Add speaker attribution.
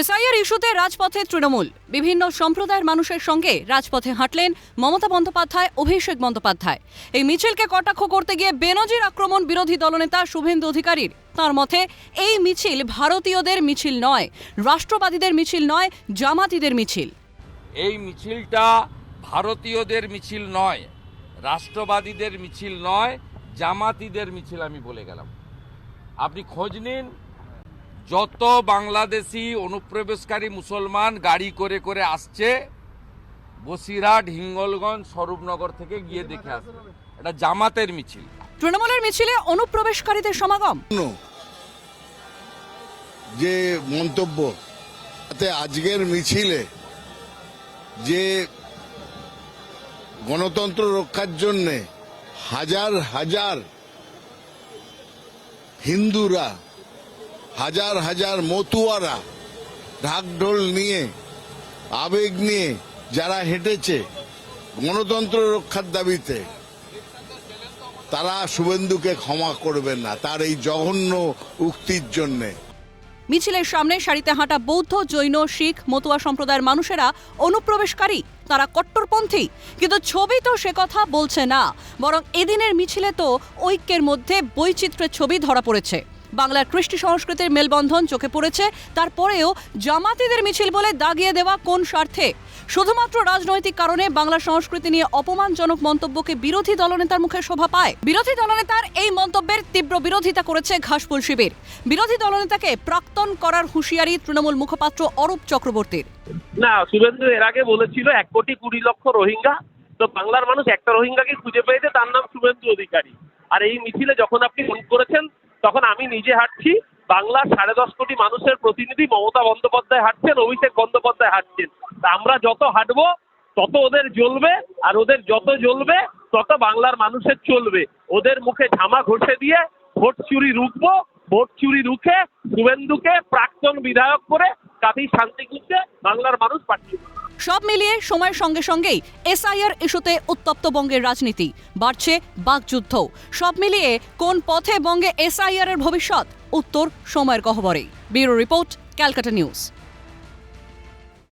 Speaker 1: এসআইয়ের ইস্যুতে রাজপথে তৃণমূল। বিভিন্ন সম্প্রদায়ের মানুষের সঙ্গে রাজপথে হাঁটলেন মমতা বন্দ্যোপাধ্যায়, অভিষেক বন্দ্যোপাধ্যায়। এই মিছিলকে কটাক্ষ করতে গিয়ে বেনজির আক্রমণ বিরোধী দলনেতা শুভেন্দু অধিকারীর। তার মতে, এই মিছিল ভারতীয়দের মিছিল নয়, রাষ্ট্রবাদীদের মিছিল নয়, জামাতিদের মিছিল।
Speaker 2: এই মিছিলটা ভারতীয়দের মিছিল নয়, রাষ্ট্রবাদীদের মিছিল নয়, জামাতিদের মিছিল আমি বলে গেলাম। আপনি খোঁজ নিন যত বাংলাদেশি অনুপ্রবেশকারী মুসলমান গাড়ি করে করে আসছে বসিরহাট হিঙ্গলগঞ্জ স্বরূপনগর থেকে গিয়ে দেখে আসবে। এটা জামাতের মিছিল।
Speaker 1: তৃণমূলের মিছিলে অনুপ্রবেশকারীদের সমাগম।
Speaker 3: যে মন্তব্য তাতে আজকের মিছিলে যে গণতন্ত্র রক্ষার জন্যে হাজার হাজার হিন্দুরা হাজার হাজার মতুয়ারা ঢাকঢোল নিয়ে, আবেগ নিয়ে যারা হেঁটেছে গণতন্ত্র রক্ষার দাবিতে, তারা শুভেন্দুকে ক্ষমা করবেন না, তার এই জঘন্য উক্তির জন্যে।
Speaker 1: মিছিলের সামনে সারিতে হাঁটা বৌদ্ধ, জৈন, শিখ, মতুয়া সম্প্রদায়ের মানুষেরা অনুপ্রবেশকারী, তারা কট্টরপন্থী। কিন্তু ছবি তো সে কথা বলছে না, বরং এদিনের মিছিলে তো ঐক্যের মধ্যে বৈচিত্র্যের ছবি ধরা পড়েছে। বাংলার কৃষ্টি সংস্কৃতির মেলবন্ধন চোখে পড়েছে। তারপরেও জামাতিদের মিছিল বলে দাগিয়ে দেওয়া কোন স্বার্থে? শুধুমাত্র রাজনৈতিক কারণে বাংলা সংস্কৃতি নিয়ে অপমানজনক মন্তব্যকে বিরোধী দলনেতার মুখে শোভা পায়। বিরোধী দলনেতার এই মন্তব্যের তীব্র বিরোধিতা করেছে ঘাসফুল শিবির। বিরোধী দলনেতাকে প্রাক্তন করার হুঁশিয়ারি তৃণমূল মুখপাত্র অরূপ চক্রবর্তীর।
Speaker 4: না, শুভেন্দু এর আগে বলেছিল এক কোটি কুড়ি লক্ষ রোহিঙ্গা। তো বাংলার মানুষ একটা রোহিঙ্গাকে খুঁজে পেয়েছে, তার নাম শুভেন্দু অধিকারী। আর এই মিছিলে যখন আপনি ফোন করেছেন তখন আমি নিজে হাঁটছি বাংলার সাড়ে দশ কোটি মানুষের প্রতিনিধি মমতা বন্দ্যোপাধ্যায় হাঁটছেন, অভিষেক বন্দ্যোপাধ্যায় হাঁটছেন তা আমরা যত হাঁটবো, তত ওদের জ্বলবে, আর ওদের যত জ্বলবে, তত বাংলার মানুষের চলবে ওদের মুখে ঝামা ঘষে দিয়ে ভোট চুরি রুখবো, ভোট চুরি রুখে শুভেন্দুকে প্রাক্তন বিধায়ক করে কাঁথি শান্তিকুঞ্জে বাংলার মানুষ পাঠিয়ে।
Speaker 1: সব মিলিয়ে সময়ের সঙ্গে সঙ্গেই এসআইআর ইস্যুতে উত্তপ্ত বঙ্গের রাজনীতি। বাড়ছে বাকযুদ্ধ। সব মিলিয়ে কোন পথে বঙ্গে এসআইআর এর ভবিষ্যৎ? উত্তর সময়ের গহ্বরে ব্যুরো রিপোর্ট, ক্যালকাটা নিউজ।